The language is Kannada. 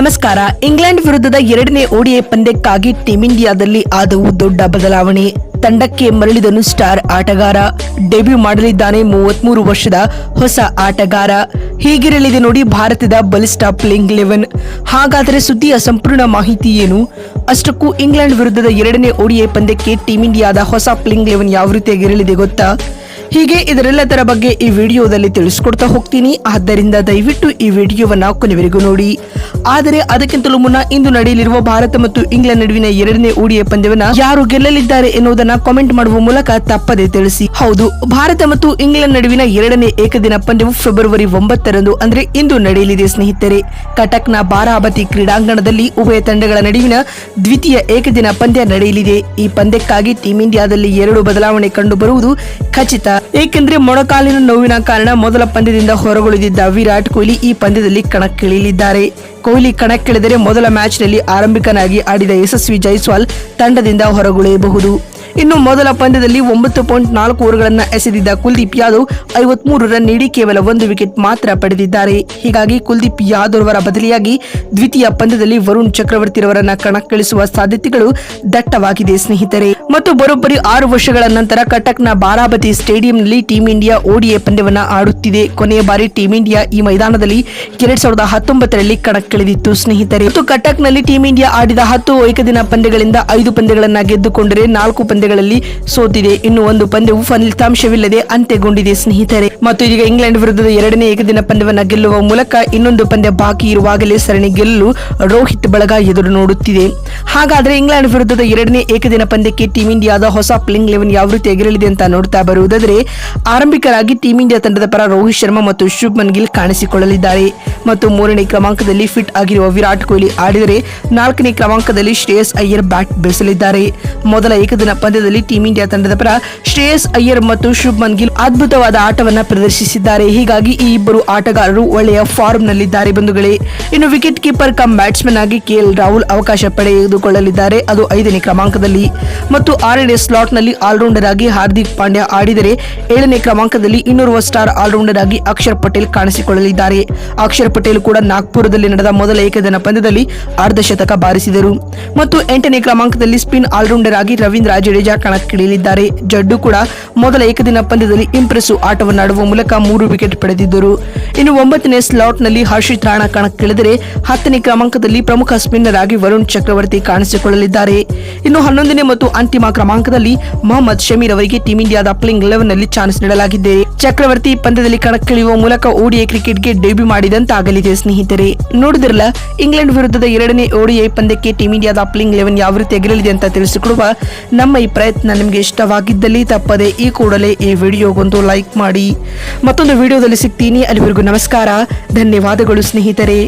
ನಮಸ್ಕಾರ. ಇಂಗ್ಲೆಂಡ್ ವಿರುದ್ಧದ ಎರಡನೇ ಓಡಿಎ ಪಂದ್ಯಕ್ಕಾಗಿ ಟೀಂ ಇಂಡಿಯಾದಲ್ಲಿ ಆದವು ದೊಡ್ಡ ಬದಲಾವಣೆ. ತಂಡಕ್ಕೆ ಮರಳಿದನು ಸ್ಟಾರ್ ಆಟಗಾರ. ಡೆಬ್ಯೂ ಮಾಡಲಿದ್ದಾನೆ ಮೂವತ್ಮೂರು ವರ್ಷದ ಹೊಸ ಆಟಗಾರ. ಹೀಗಿರಲಿದೆ ನೋಡಿ ಭಾರತದ ಬಲಿಷ್ಠ ಪ್ಲೇಯಿಂಗ್ ಲೆವೆನ್. ಹಾಗಾದರೆ ಸುದ್ದಿಯ ಸಂಪೂರ್ಣ ಮಾಹಿತಿ ಏನು? ಅಷ್ಟಕ್ಕೂ ಇಂಗ್ಲೆಂಡ್ ವಿರುದ್ಧದ ಎರಡನೇ ಓಡಿಎ ಪಂದ್ಯಕ್ಕೆ ಟೀಂ ಇಂಡಿಯಾದ ಹೊಸ ಪ್ಲೇಯಿಂಗ್ ಲೆವೆನ್ ಯಾವ ರೀತಿಯಾಗಿರಲಿದೆ ಗೊತ್ತಾ? ಹೀಗೆ ಇದರೆಲ್ಲದರ ಬಗ್ಗೆ ಈ ವಿಡಿಯೋದಲ್ಲಿ ತಿಳಿಸ್ಕೊಡ್ತಾ ಹೋಗ್ತೀನಿ. ಆದ್ದರಿಂದ ದಯವಿಟ್ಟು ಈ ವಿಡಿಯೋವನ್ನ ಕೊನೆವರೆಗೂ ನೋಡಿ. ಆದರೆ ಅದಕ್ಕಿಂತಲೂ ಮುನ್ನ ಇಂದು ನಡೆಯಲಿರುವ ಭಾರತ ಮತ್ತು ಇಂಗ್ಲೆಂಡ್ ನಡುವಿನ ಎರಡನೇ ಓಡಿಯ ಪಂದ್ಯವನ್ನ ಯಾರು ಗೆಲ್ಲಲಿದ್ದಾರೆ ಎನ್ನುವುದನ್ನ ಕಾಮೆಂಟ್ ಮಾಡುವ ಮೂಲಕ ತಪ್ಪದೆ ತಿಳಿಸಿ. ಹೌದು, ಭಾರತ ಮತ್ತು ಇಂಗ್ಲೆಂಡ್ ನಡುವಿನ ಎರಡನೇ ಏಕದಿನ ಪಂದ್ಯವು ಫೆಬ್ರವರಿ ಒಂಬತ್ತರಂದು ಅಂದ್ರೆ ಇಂದು ನಡೆಯಲಿದೆ ಸ್ನೇಹಿತರೆ. ಕಟಕ್ನ ಬಾರಾಬತಿ ಕ್ರೀಡಾಂಗಣದಲ್ಲಿ ಉಭಯ ತಂಡಗಳ ನಡುವಿನ ದ್ವಿತೀಯ ಏಕದಿನ ಪಂದ್ಯ ನಡೆಯಲಿದೆ. ಈ ಪಂದ್ಯಕ್ಕಾಗಿ ಟೀಂ ಇಂಡಿಯಾದಲ್ಲಿ ಎರಡು ಬದಲಾವಣೆ ಕಂಡುಬರುವುದು ಖಚಿತ. ಏಕೆಂದ್ರೆ ಮೊಣಕಾಲಿನ ನೋವಿನ ಕಾರಣ ಮೊದಲ ಪಂದ್ಯದಿಂದ ಹೊರಗುಳಿದಿದ್ದ ವಿರಾಟ್ ಕೊಹ್ಲಿ ಈ ಪಂದ್ಯದಲ್ಲಿ ಕಣಕ್ಕಿಳಿಯಲಿದ್ದಾರೆ. ಕೊಹ್ಲಿ ಕಣಕ್ಕಿಳಿದರೆ ಮೊದಲ ಮ್ಯಾಚ್ನಲ್ಲಿ ಆರಂಭಿಕನಾಗಿ ಆಡಿದ ಯಶಸ್ವಿ ಜೈಸ್ವಾಲ್ ತಂಡದಿಂದ ಹೊರಗುಳಿಯಬಹುದು. ಇನ್ನು ಮೊದಲ ಪಂದ್ಯದಲ್ಲಿ ಒಂಬತ್ತು ಪಾಯಿಂಟ್ ನಾಲ್ಕು ಓವರ್ಗಳನ್ನ ಎಸೆದಿದ್ದ ಕುಲ್ದೀಪ್ ಯಾದವ್ ಐವತ್ಮೂರು ರನ್ ನೀಡಿ ಕೇವಲ ಒಂದು ವಿಕೆಟ್ ಮಾತ್ರ ಪಡೆದಿದ್ದಾರೆ. ಹೀಗಾಗಿ ಕುಲ್ದೀಪ್ ಯಾದವ್ ಅವರ ಬದಲಿಯಾಗಿ ದ್ವಿತೀಯ ಪಂದ್ಯದಲ್ಲಿ ವರುಣ್ ಚಕ್ರವರ್ತಿರವರನ್ನ ಕಣಕ್ಕಿಳಿಸುವ ಸಾಧ್ಯತೆಗಳು ದಟ್ಟವಾಗಿದೆ ಸ್ನೇಹಿತರೆ. ಮತ್ತು ಬರೋಬ್ಬರಿ ಆರು ವರ್ಷಗಳ ನಂತರ ಕಟಕ್ನ ಬಾರಾಬತಿ ಸ್ಟೇಡಿಯಂನಲ್ಲಿ ಟೀಂ ಇಂಡಿಯಾ ಓಡಿಎ ಪಂದ್ಯವನ್ನ ಆಡುತ್ತಿದೆ. ಕೊನೆಯ ಬಾರಿ ಟೀಂ ಇಂಡಿಯಾ ಈ ಮೈದಾನದಲ್ಲಿ ಎರಡ್ ಸಾವಿರದ ಹತ್ತೊಂಬತ್ತರಲ್ಲಿ ಕಣಕ್ಕಿಳಿದಿತ್ತು ಸ್ನೇಹಿತರೆ. ಮತ್ತು ಕಟಕ್ನಲ್ಲಿ ಟೀಂ ಇಂಡಿಯಾ ಆಡಿದ ಹತ್ತು ಏಕದಿನ ಪಂದ್ಯಗಳಿಂದ ಐದು ಪಂದ್ಯಗಳನ್ನ ಗೆದ್ದುಕೊಂಡರೆ ನಾಲ್ಕು ಪಂದ್ಯಗಳಲ್ಲಿ ಸೋತಿದೆ. ಇನ್ನು ಒಂದು ಪಂದ್ಯವು ಫಲಿತಾಂಶವಿಲ್ಲದೆ ಅಂತ್ಯಗೊಂಡಿದೆ ಸ್ನೇಹಿತರೆ. ಮತ್ತು ಇದೀಗ ಇಂಗ್ಲೆಂಡ್ ವಿರುದ್ಧದ ಎರಡನೇ ಏಕದಿನ ಪಂದ್ಯವನ್ನು ಗೆಲ್ಲುವ ಮೂಲಕ ಇನ್ನೊಂದು ಪಂದ್ಯ ಬಾಕಿ ಇರುವಾಗಲೇ ಸರಣಿ ಗೆಲ್ಲಲು ರೋಹಿತ್ ಬಳಗ ಎದುರು ನೋಡುತ್ತಿದೆ. ಹಾಗಾದ್ರೆ ಇಂಗ್ಲೆಂಡ್ ವಿರುದ್ಧದ ಎರಡನೇ ಏಕದಿನ ಪಂದ್ಯಕ್ಕೆ ಟೀಂ ಇಂಡಿಯಾದ ಹೊಸ ಪ್ಲೇಯಿಂಗ್ ಲೆವೆನ್ ಯಾವ ರೀತಿ ಎಗರಲಿದೆ ಅಂತ ನೋಡ್ತಾ ಬರುವುದಾದ್ರೆ, ಆರಂಭಿಕರಾಗಿ ಟೀಂ ಇಂಡಿಯಾ ತಂಡದ ಪರ ರೋಹಿತ್ ಶರ್ಮಾ ಮತ್ತು ಶುಭ್ಮನ್ ಗಿಲ್ ಕಾಣಿಸಿಕೊಳ್ಳಲಿದ್ದಾರೆ. ಮತ್ತು ಮೂರನೇ ಕ್ರಮಾಂಕದಲ್ಲಿ ಫಿಟ್ ಆಗಿರುವ ವಿರಾಟ್ ಕೊಹ್ಲಿ ಆಡಿದರೆ, ನಾಲ್ಕನೇ ಕ್ರಮಾಂಕದಲ್ಲಿ ಶ್ರೇಯಸ್ ಅಯ್ಯರ್ ಬ್ಯಾಟ್ ಬೀಸಲಿದ್ದಾರೆ. ಮೊದಲ ಏಕದಿನ ಪಂದ್ಯದಲ್ಲಿ ಟೀಂ ಇಂಡಿಯಾ ತಂಡದ ಪರ ಶ್ರೇಯಸ್ ಅಯ್ಯರ್ ಮತ್ತು ಶುಭ್ಮನ್ ಗಿಲ್ ಅದ್ಭುತವಾದ ಆಟವನ್ನು ಪ್ರದರ್ಶಿಸಿದ್ದಾರೆ. ಹೀಗಾಗಿ ಈ ಇಬ್ಬರು ಆಟಗಾರರು ಒಳ್ಳೆಯ ಫಾರ್ಮ್ನಲ್ಲಿದ್ದಾರೆ ಬಂಧುಗಳೇ. ಇನ್ನು ವಿಕೆಟ್ ಕೀಪರ್ ಕಮ್ ಬ್ಯಾಟ್ಸ್ಮನ್ ಆಗಿ ಕೆಎಲ್ ರಾಹುಲ್ ಅವಕಾಶ ಪಡೆದುಕೊಳ್ಳಲಿದ್ದಾರೆ ಅದು ಐದನೇ ಕ್ರಮಾಂಕದಲ್ಲಿ. ಮತ್ತು ಆರನೇ ಸ್ಲಾಟ್ನಲ್ಲಿ ಆಲ್ರೌಂಡರ್ ಆಗಿ ಹಾರ್ದಿಕ್ ಪಾಂಡ್ಯ ಆಡಿದರೆ, ಏಳನೇ ಕ್ರಮಾಂಕದಲ್ಲಿ ಇನ್ನೋರ್ವ ಸ್ಟಾರ್ ಆಲ್ರೌಂಡರ್ ಆಗಿ ಅಕ್ಷರ್ ಪಟೇಲ್ ಕಾಣಿಸಿಕೊಳ್ಳಲಿದ್ದಾರೆ. ಅಕ್ಷರ್ ಪಟೇಲ್ ಕೂಡ ನಾಗ್ಪುರದಲ್ಲಿ ನಡೆದ ಮೊದಲ ಏಕದಿನ ಪಂದ್ಯದಲ್ಲಿ ಅರ್ಧ ಶತಕ ಬಾರಿಸಿದರು. ಮತ್ತು ಎಂಟನೇ ಕ್ರಮಾಂಕದಲ್ಲಿ ಸ್ಪಿನ್ ಆಲ್ರೌಂಡರ್ ಆಗಿ ರವೀಂದ್ರ ಜಡೇಜಾ ಕಣಕ್ಕಿಳಿಯಲಿದ್ದಾರೆ. ಜಡ್ಡು ಕೂಡ ಮೊದಲ ಏಕದಿನ ಪಂದ್ಯದಲ್ಲಿ ಇಂಪ್ರೆಸಿವ್ ಆಟವನ್ನಾಡುವ ಮೂಲಕ ಮೂರು ವಿಕೆಟ್ ಪಡೆದಿದ್ದರು. ಇನ್ನು ಒಂಬತ್ತನೇ ಸ್ಲಾಟ್ನಲ್ಲಿ ಹರ್ಷಿತ್ ರಾಣಾ ಕಣಕ್ಕಿಳಿದರೆ, ಹತ್ತನೇ ಕ್ರಮಾಂಕದಲ್ಲಿ ಪ್ರಮುಖ ಸ್ಪಿನ್ನರ್ ಆಗಿ ವರುಣ್ ಚಕ್ರವರ್ತಿ ಕಾಣಿಸಿಕೊಳ್ಳಲಿದ್ದಾರೆ. ಇನ್ನು ಹನ್ನೊಂದನೇ ಮತ್ತು ಅಂತಿಮ ಕ್ರಮಾಂಕದಲ್ಲಿ ಮೊಹಮ್ಮದ್ ಶಮೀರ್ ಅವರಿಗೆ ಟೀಂ ಇಂಡಿಯಾದ ಪ್ಲೇಯಿಂಗ್ ಲೆವೆನ್ನಲ್ಲಿ ಚಾನ್ಸ್ ನೀಡಲಾಗಿದೆ. ಚಕ್ರವರ್ತಿ ಪಂದ್ಯದಲ್ಲಿ ಕಣಕ್ಕಿಳಿಯುವ ಮೂಲಕ ಓಡಿಐ ಕ್ರಿಕೆಟ್ಗೆ ಡೆಬ್ಯೂ ಮಾಡಿದಂತಾಗಲಿದೆ ಸ್ನೇಹಿತರೆ. ನೋಡಿದಿರಲ್ಲ, ಇಂಗ್ಲೆಂಡ್ ವಿರುದ್ಧದ ಎರಡನೇ ಓಡಿಐ ಪಂದ್ಯಕ್ಕೆ ಟೀಂ ಇಂಡಿಯಾದ ಪ್ಲೇಯಿಂಗ್ ಲೆವೆನ್ ಯಾವ ರೀತಿ ಎಗರಲಿದೆ ಅಂತ ತಿಳಿಸಿಕೊಡುವ ನಮ್ಮ ಈ ಪ್ರಯತ್ನ ನಿಮಗೆ ಇಷ್ಟವಾಗಿದ್ದಲ್ಲಿ ತಪ್ಪದೆ ಈ ಕೂಡಲೇ ಈ ವಿಡಿಯೋಗೊಂದು ಲೈಕ್ ಮಾಡಿ. ಮತ್ತೊಂದು ವಿಡಿಯೋದಲ್ಲಿ ಸಿಗ್ತೀನಿ. ಅಲ್ಲಿವರೆಗೂ ನಮಸ್ಕಾರ. ಧನ್ಯವಾದಗಳು ಸ್ನೇಹಿತರೆ.